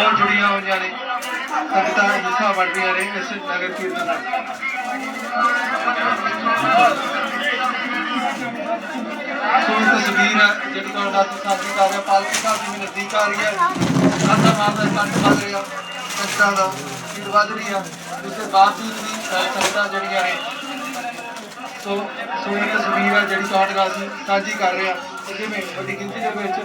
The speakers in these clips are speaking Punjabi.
ਉਹ ਜੁੜੀਆਂ ਹੋਈਆਂ ਨੇ। ਸੰਗਤਾਂ ਹਿੱਸਾ ਵੰਡਦੀਆਂ ਨੇ ਇਸ ਨਗਰ ਕੀਰਤਨ ਦਾ ਸੋ ਤਸਵੀਰ ਹੈ, ਜਿਹੜੀ ਤੁਹਾਡੇ ਨਾਲ ਸਾਂਝੀ ਕਰ ਰਹੇ ਪਾਲਕੀ ਸਾਹਿਬ ਦੀ ਨਜ਼ਦੀਕ ਆ ਰਹੀ ਹੈ। ਸਾਡਾ ਮਾਰ ਕੰਨ ਵੱਧ ਰਿਹਾ ਸੰਗਤਾਂ ਦਾ ਭੀੜ ਵੱਧ ਰਹੀ ਆ। ਉਸ ਬਾਵਜੂਦ ਵੀ ਸੰਗਤਾਂ ਜਿਹੜੀਆਂ ਨੇ, ਸੋ ਸੋ ਤਸਵੀਰ ਹੈ ਜਿਹੜੀ ਤੁਹਾਡੇ ਨਾਲ ਸਾਂਝੀ ਕਰ ਰਹੇ ਜਿਵੇਂ ਵੱਡੀ ਗਿਣਤੀ ਦੇ ਵਿੱਚ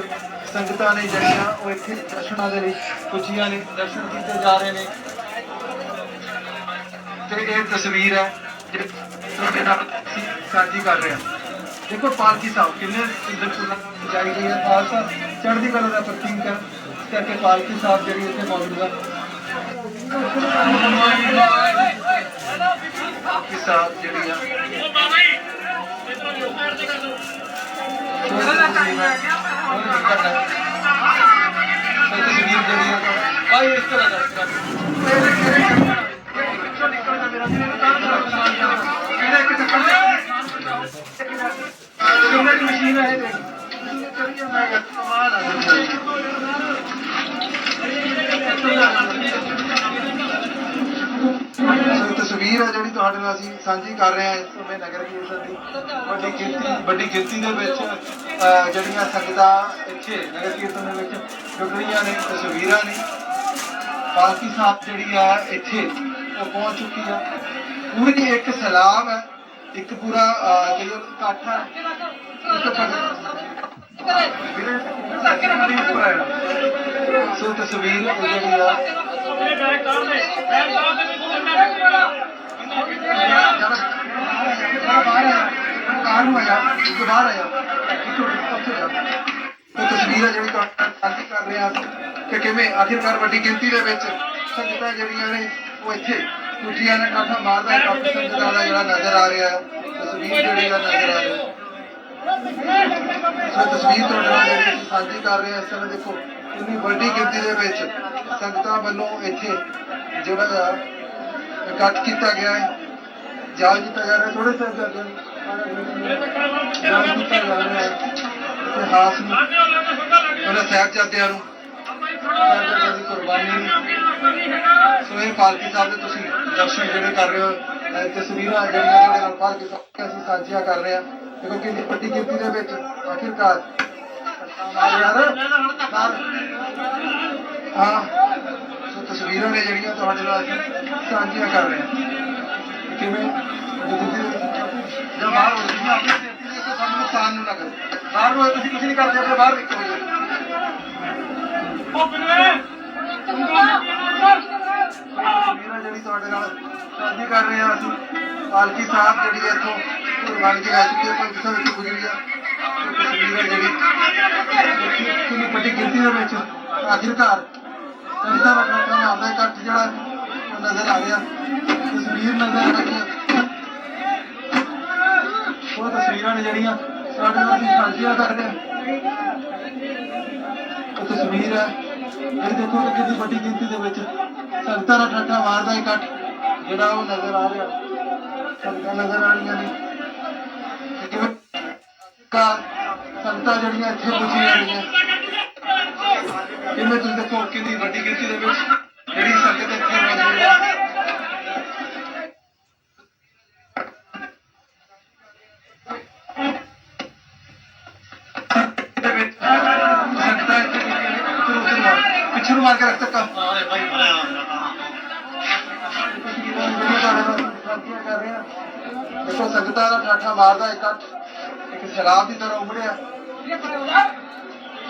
ਸੰਗਤਾਂ ਨੇ ਜਿਹੜੀਆਂ, ਉਹ ਇੱਥੇ ਦਰਸ਼ਨਾਂ ਦੇ ਲਈ ਪੁੱਜੀਆਂ ਨੇ, ਦਰਸ਼ਨ ਕੀਤੇ ਜਾ ਰਹੇ ਨੇ। ਤੇ ਇਹ ਤਸਵੀਰ ਹੈ, ਜਿਹੜੀ ਤੁਹਾਡੇ ਨਾਲ ਸਾਂਝੀ ਕਰ ਰਹੇ ਦੇਖੋ ਪਾਲਕੀ ਸਾਹਿਬ ਕਿੰਨੇ ਸੁੰਦਰ ਸੁੰਦਰ ਗਈ ਹੈ ਖਾਲਸਾ ਚੜ੍ਹਦੀ ਕਲਾ ਦਾ ਪ੍ਰਤੀਕ ਹੈ। ਕਰਕੇ ਪਾਲਕੀ ਸਾਹਿਬ ਜਿਹੜੀ ਇੱਥੇ ਮੌਜੂਦ ਹੈ। ਪਾਲਕੀ ਸਾਹਿਬ ਜਿਹੜੀ ਆ ਤਸਵੀਰ ਇਸ ਤਰ੍ਹਾਂ ਦਾ ਤੁਹਾਡੇ ਨਾਲ ਅਸੀਂ ਸਾਂਝੀ ਕਰ ਰਹੇ ਹਾਂ ਇਸ ਸਮੇਂ ਨਗਰ ਕੀਰਤਨ ਦੀ ਵੱਡੀ ਗਿਣਤੀ ਵੱਡੀ ਗਿਣਤੀ ਦੇ ਵਿੱਚ ਜਿਹੜੀਆਂ ਸੰਗਤਾਂ ਇੱਥੇ ਨਗਰ ਕੀਰਤਨ ਦੇ ਵਿੱਚ ਜੁੜ ਰਹੀਆਂ ਨੇ ਤਸਵੀਰਾਂ ਨੇ। ਪਾਲਕੀ ਸਾਹਿਬ ਜਿਹੜੀ ਆ ਇੱਥੇ ਉਹ ਪਹੁੰਚ ਚੁੱਕੀ ਆ। ਪੂਰੀ ਇੱਕ ਸਲਾਮ ਹੈ ਇੱਕ ਪੂਰਾ ਅਹ, ਇਕੱਠ ਹੈ ਸੋ ਤਸਵੀਰ ਜਿਹੜੀ ਆ ਉਹ ਤਸਵੀਰ ਜਿਹੜੀ ਤੁਹਾਨੂੰ ਸਾਂਝੀ ਕਰ ਰਹੇ ਹਾਂ ਕਿ ਕਿਵੇਂ ਆਖਿਰਕਾਰ ਵੱਡੀ ਗਿਣਤੀ ਦੇ ਵਿੱਚ ਸੰਗਤਾਂ ਜਿਹੜੀਆਂ ਨੇ ਉਹ ਇੱਥੇ ਕੁੱਟੀਆਂ ਨੇ ਕਾਠਾ ਮਾਰਦਾ ਕਾਫੀ ਸੰਗਤਾਂ ਦਾ ਜਿਹੜਾ ਨਜ਼ਰ ਆ ਰਿਹਾ ਹੈ, ਤਸਵੀਰ ਜਿਹੜੀ ਆ ਨਜ਼ਰ ਆ ਰਹੀ ਹੈ। ਸੋ ਤਸਵੀਰ ਤੁਹਾਡੇ ਨਾਲ ਜਿਹੜੀ ਸਾਂਝੀ ਕਰ ਰਹੇ ਹਾਂ, ਇਸ ਸਮੇਂ ਦੇਖੋ, ਇੰਨੀ ਵੱਡੀ ਗਿਣਤੀ ਦੇ ਵਿੱਚ ਸੰਗਤਾਂ ਵੱਲੋਂ ਇੱਥੇ ਜਿਹੜਾ ਆ ਇਕੱਠ ਕੀਤਾ ਗਿਆ ਹੈ। ਜਾਲ ਕੀਤਾ ਜਾ ਰਿਹਾ ਥੋੜੇ ਸੇ ਜਾਂਦੇ ਜਾਲ ਕੀਤਾ ਜਾ ਰਿਹਾ ਹੈ। ਇਤਿਹਾਸ ਨੂੰ ਉਹਨਾਂ ਸਾਹਿਬਜ਼ਾਦਿਆਂ ਨੂੰ, ਸਾਹਿਬਜ਼ਾਦਿਆਂ ਦੀ ਕੁਰਬਾਨੀ ਨੂੰ। ਸੋ ਇਹ ਪਾਲਕੀ ਸਾਹਿਬ ਦੇ ਤੁਸੀਂ ਦਰਸ਼ਨ ਜਿਹੜੇ ਕਰ ਰਹੇ ਹੋ ਤਸਵੀਰਾਂ ਜਿਹੜੀਆਂ ਤੁਹਾਡੇ ਨਾਲ ਪਾਲਕੀ ਸਾਹਿਬ ਅਸੀਂ ਸਾਂਝੀਆਂ ਕਰ ਰਹੇ ਹਾਂ। ਦੇਖੋ ਕਿੰਨੀ ਵੱਡੀ ਗਿਣਤੀ ਦੇ ਵਿੱਚ ਆਖਿਰਕਾਰ। ਯਾਰ ਹਾਂ। ਤਸਵੀਰਾਂ ਨੇ ਜਿਹੜੀਆਂ ਤੁਹਾਡੇ ਨਾਲ ਅਸੀਂ ਸਾਂਝੀਆਂ ਕਰ ਰਹੇ ਹਾਂ। ਕਿਵੇਂ? ਜਦੋਂ ਬਾਹਰ ਹੋ ਤੁਸੀਂ ਆਪਣੇ ਸੇਫਟੀ ਦੇ ਤੋਂ ਸਾਨੂੰ ਨੁਕਸਾਨ ਨੂੰ ਨਾ ਕਰੋ। ਬਾਹਰ ਨੂੰ ਤੁਸੀਂ ਕੁਝ ਨਹੀਂ ਕਰਦੇ ਆਪਣੇ ਬਾਹਰ ਨਿਕਲੋ ਜੀ। ਤਸਵੀਰਾਂ ਜਿਹੜੀ ਤੁਹਾਡੇ ਨਾਲ ਸਾਂਝੀ ਕਰ ਰਹੇ ਹਾਂ ਅਸੀਂ ਪਾਲਕੀ ਸਾਹਿਬ ਜਿਹੜੀ ਇੱਥੋਂ ਕੁਰਬਾਨੀ ਦੀ ਜਾ ਚੁੱਕੀ ਹੈ ਪਰ ਕਿਸੇ ਵਿੱਚ ਗੁਜ਼ਰੀ ਆ। ਤੇ ਤਸਵੀਰ ਜਿਹੜੀ ਕਿੰਨੀ ਵੱਡੀ ਗਿਣਤੀ ਦੇ ਵਿੱਚ ਆਖਿਰਕਾਰ ਸੰਗਤਾਂ ਦਾ ਲੋਕਾਂ ਦਾ ਇਕੱਠ ਜਿਹੜਾ ਨਜ਼ਰ ਆ ਰਿਹਾ ਤਸਵੀਰ ਨਜ਼ਰ ਆ ਰਹੀ ਹੈ ਉਹ ਤਸਵੀਰਾਂ ਨੇ ਜਿਹੜੀਆਂ ਸਾਡੇ ਨਾਲ ਅਸੀਂ ਸਾਂਝੀਆਂ ਕਰਦੇ ਉਹ ਤਸਵੀਰ ਹੈ, ਇਹ ਦੇਖੋ ਕਿ ਕਿੰਨੀ ਵੱਡੀ ਗਿਣਤੀ ਦੇ ਵਿੱਚ ਸੰਗਤਾਂ ਦਾ ਠੱਠਾ ਮਾਰਦਾ ਇਕੱਠ ਜਿਹੜਾ ਉਹ ਨਜ਼ਰ ਆ ਰਿਹਾ। ਸੰਗਤਾਂ ਨਜ਼ਰ ਆ ਰਹੀਆਂ ਨੇ। ਕਾ ਸੰਗਤਾਂ ਜਿਹੜੀਆਂ ਇੱਥੇ ਪੁੱਜੀਆਂ ਰਹੀਆਂ ਮੈਂ ਤੁਸੀਂ ਦੇਖੋ ਕਿੰਨੀ ਵੱਡੀ ਗਿਣਤੀ ਦੇ ਵਿੱਚ ਜਿਹੜੀ ਸੰਗਤ ਇੱਥੇ ਮੌਜੂਦ ਹੈ। ਦੇ ਵਿੱਚ ਸੰਗਤਾਂ ਇੱਥੇ ਪੁੱਜੀਆਂ ਨੇ ਉੱਧਰ ਉੱਧਰ ਮਾਰ ਪਿੱਛੇ ਨੂੰ ਮਾਰ ਕੇ ਰੱਖ ਤੱਕ ਦੇਖੋ ਸੰਗਤਾਂ ਦਾ ਠਾਠਾ ਮਾਰਦਾ ਇਕੱਠ ਇੱਕ ਸ਼ਰਾਬ ਦੀ ਤਰ੍ਹਾਂ ਉਮੜਿਆ।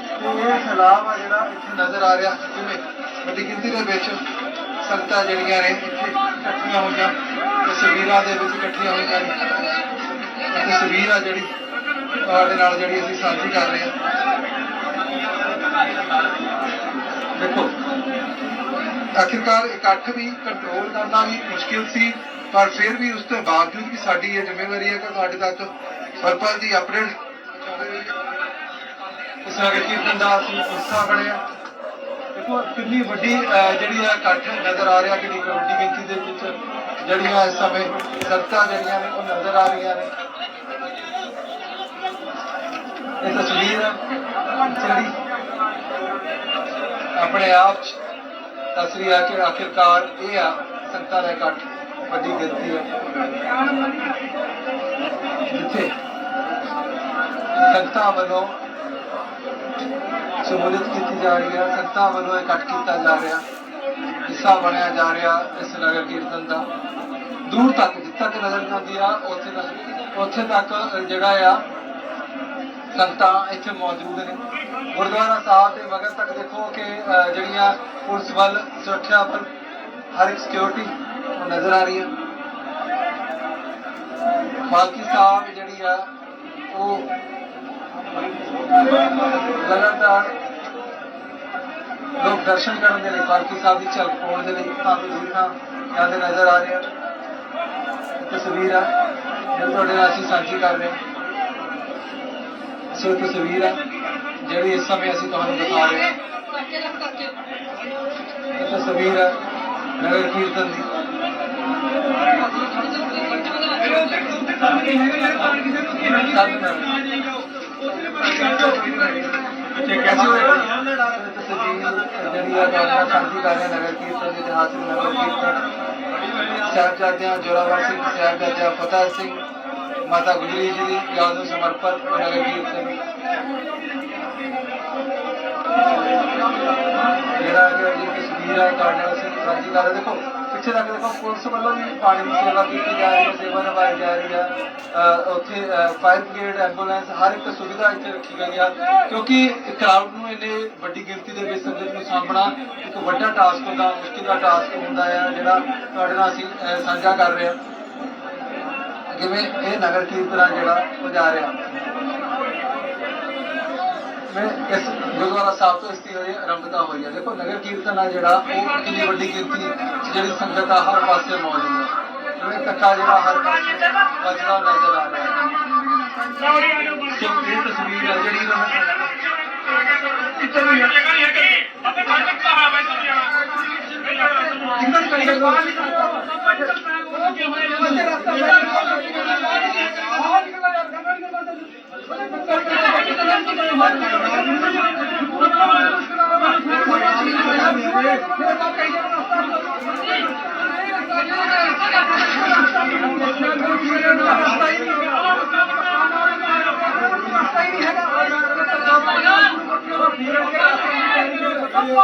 ਇਹ ਸਲਾਮ ਆ ਜਿਹੜਾ ਇੱਥੇ ਨਜ਼ਰ ਆ ਰਿਹਾ ਕਿਵੇਂ ਵੱਡੀ ਗਿਣਤੀ ਦੇ ਵਿੱਚ ਸੰਗਤਾਂ ਜਿਹੜੀਆਂ ਨੇ ਇੱਥੇ ਇਕੱਠੀਆਂ ਹੋਈਆਂ ਤਸਵੀਰਾਂ ਦੇ ਵਿੱਚ ਇਕੱਠੀਆਂ ਹੋਈਆਂ ਨੇ। ਤਸਵੀਰ ਆ ਜਿਹੜੀ, ਤੁਹਾਡੇ ਨਾਲ ਜਿਹੜੀ ਅਸੀਂ ਸਾਂਝੀ ਕਰ ਰਹੇ ਹਾਂ। ਦੇਖੋ, ਆਖਿਰਕਾਰ ਇਕੱਠ ਵੀ ਕੰਟਰੋਲ ਕਰਨਾ ਵੀ ਮੁਸ਼ਕਿਲ ਸੀ, ਪਰ ਫਿਰ ਵੀ ਉਸ ਤੋਂ ਬਾਵਜੂਦ ਵੀ ਸਾਡੀ ਇਹ ਜ਼ਿੰਮੇਵਾਰੀ ਹੈ ਕਿ ਤੁਹਾਡੇ ਤੱਕ ਸਰਪੰਚ ਦੀ ਅਪਡੇਟ ਇਸ ਕੀਰਤਨ ਦਾ ਅਸੀਂ ਹਿੱਸਾ ਬਣਿਆ। ਦੇਖੋ, ਕਿੰਨੀ ਵੱਡੀ ਜਿਹੜੀ ਆ ਇਕੱਠ ਨਜ਼ਰ ਆ ਰਿਹਾ ਕਿੰਨੀ ਵੱਡੀ ਗਿਣਤੀ ਦੇ ਵਿੱਚ। ਜਿਹੜੀਆਂ ਇਸ ਸਮੇਂ ਸੰਗਤਾਂ ਜਿਹੜੀਆਂ ਨੇ, ਉਹ ਨਜ਼ਰ ਆ ਰਹੀਆਂ ਨੇ। ਇਹ ਤਸਵੀਰ ਜਿਹੜੀ ਆਪਣੇ ਆਪ 'ਚ ਤਸਵੀਰ ਆ ਕਿ ਆਖਿਰਕਾਰ ਇਹ ਆ ਸੰਗਤਾਂ ਦਾ ਇਕੱਠ ਵੱਡੀ ਗਿਣਤੀ ਹੈ ਜਿੱਥੇ ਸੰਗਤਾਂ ਵੱਲੋਂ ਸ਼ਮੂਲੀਅਤ ਕੀਤੀ ਜਾ ਰਹੀ ਹੈ, ਸੰਗਤਾਂ ਵੱਲੋਂ ਇਕੱਠ ਕੀਤਾ ਜਾ ਰਿਹਾ, ਹਿੱਸਾ ਬਣਿਆ ਜਾ ਰਿਹਾ ਇਸ ਨਗਰ ਕੀਰਤਨ ਦਾ। ਦੂਰ ਤੱਕ, ਜਿੱਥੇ ਤੱਕ ਨਜ਼ਰ ਜਾਂਦੀ ਆ, ਉੱਥੇ ਤੱਕ ਉੱਥੇ ਤੱਕ ਜਿਹੜਾ ਆ, ਸੰਗਤਾਂ ਇੱਥੇ ਮੌਜੂਦ ਨੇ। ਗੁਰਦੁਆਰਾ ਸਾਹਿਬ ਦੇ ਮਗਰ ਤੱਕ ਦੇਖੋ ਕਿ ਜਿਹੜੀਆਂ ਪੁਲਿਸ ਵੱਲ ਸੁਰੱਖਿਆ ਵੱਲ ਹਰ ਇੱਕ ਸਿਕਿਉਰਿਟੀ ਨਜ਼ਰ ਆ ਰਹੀ ਹੈ ਪਾਲਕੀ ਸਾਹਿਬ ਜਿਹੜੀ ਆ, ਉਹ ਲਗਾਤਾਰ ਲੋਕ ਦਰਸ਼ਨ ਕਰਨ ਦੇ ਲਈ ਪਾਲਕੀ ਸਾਹਿਬ ਦੀ ਝਲਕ ਪਾਉਣ ਦੇ ਲਈ ਕਾਫੀ ਦੂਰਾਂ ਜਾਂਦੇ ਨਜ਼ਰ ਆ ਰਹੇ। ਤਸਵੀਰ ਆ ਜੋ ਤੁਹਾਡੇ ਨਾਲ ਅਸੀਂ ਸਾਂਝੀ ਕਰ ਰਹੇ ਹਾਂ। ਸੋ ਤਸਵੀਰ ਆ ਜਿਹੜੀ ਇਸ ਸਮੇਂ ਅਸੀਂ ਤੁਹਾਨੂੰ ਦਿਖਾ ਰਹੇ ਹਾਂ। ਤਸਵੀਰ ਆ ਨਗਰ ਕੀਰਤਨ ਦੀ। ਕੈਸੇ ਹੋਇਆ ਜਿਹੜੀ ਆ ਤੁਹਾਡਾ ਸਾਂਝੀ ਕਰ ਰਹੇ ਹਾਂ ਨਗਰ ਕੀਰਤਨ ਦੇ ਇਤਿਹਾਸਿਕ ਨਗਰ ਕੀਰਤਨ ਸਾਹਿਬਜ਼ਾਦਿਆਂ ਜੋਰਾਵਰ ਸਿੰਘ ਸਾਹਿਬਜ਼ਾਦਿਆਂ ਫਤਿਹ ਸਿੰਘ ਮਾਤਾ ਗੁਜਰੀ ਜੀ ਦੀ ਯਾਦ ਨੂੰ ਸਮਰਪਿਤ ਨਗਰ ਕੀਰਤਨ ਜਿਹੜਾ ਤੱਕ ਦੇਖੋ, ਪੁਲਿਸ ਵੱਲੋਂ ਵੀ ਪਾਣੀ ਦੀ ਸੇਵਾ ਕੀਤੀ ਜਾ ਰਹੀ ਹੈ, ਸੇਵਾ ਨਿਭਾਈ ਜਾ ਰਹੀ ਹੈ। ਉੱਥੇ ਫਾਇਰ ਬ੍ਰਿਗੇਡ ਐਂਬੂਲੈਂਸ ਹਰ ਇੱਕ ਸੁਵਿਧਾ ਇੱਥੇ ਰੱਖੀ ਗਈ ਆ। ਕਿਉਂਕਿ ਕਰਾਊਡ ਨੂੰ ਇੰਨੇ ਵੱਡੀ ਗਿਣਤੀ ਦੇ ਵਿੱਚ ਸੰਗਤ ਨੂੰ ਸਾਂਭਣਾ ਇੱਕ ਵੱਡਾ ਟਾਸਕ ਹੁੰਦਾ, ਮੁਸ਼ਕਿਲ ਦਾ ਟਾਸਕ ਹੁੰਦਾ ਆ, ਜਿਹੜਾ ਤੁਹਾਡੇ ਨਾਲ ਅਸੀਂ ਸਾਂਝਾ ਕਰ ਰਹੇ ਹਾਂ। ਕਿਵੇਂ ਇਹ ਨਗਰ ਕੀਰਤਨ ਜਿਹੜਾ ਉਹ ਜਾ ਰਿਹਾ। ਮੈਂ ਇਸ ਗੁਰਦੁਆਰਾ ਸਾਹਿਬ ਤੋਂ ਇਸ ਦੀ ਹੋਈ ਆਰੰਭਤਾ ਹੋਈ ਹੈ। ਦੇਖੋ ਨਗਰ ਕੀਰਤਨ ਆ ਜਿਹੜਾ ਉਹ ਕਿੰਨੀ ਵੱਡੀ 'ਚ ਜਿਹੜੀ ਸੰਗਤ ਆ ਹਰ ਪਾਸੇ ਮੌਜੂਦ ਹੈ। ਜਿਵੇਂ ਕੱਕਾ ਜਿਹੜਾ ਹਰ ਪਾਸੇ ਵੱਜਦਾ ਨਜ਼ਰ ਆ ਰਿਹਾ ਹੈ। ਸੋ ਇਹ ਤਸਵੀਰ ਹੈ ਜਿਹੜੀ ਉਹਨਾਂ ਕਿੰਨਾ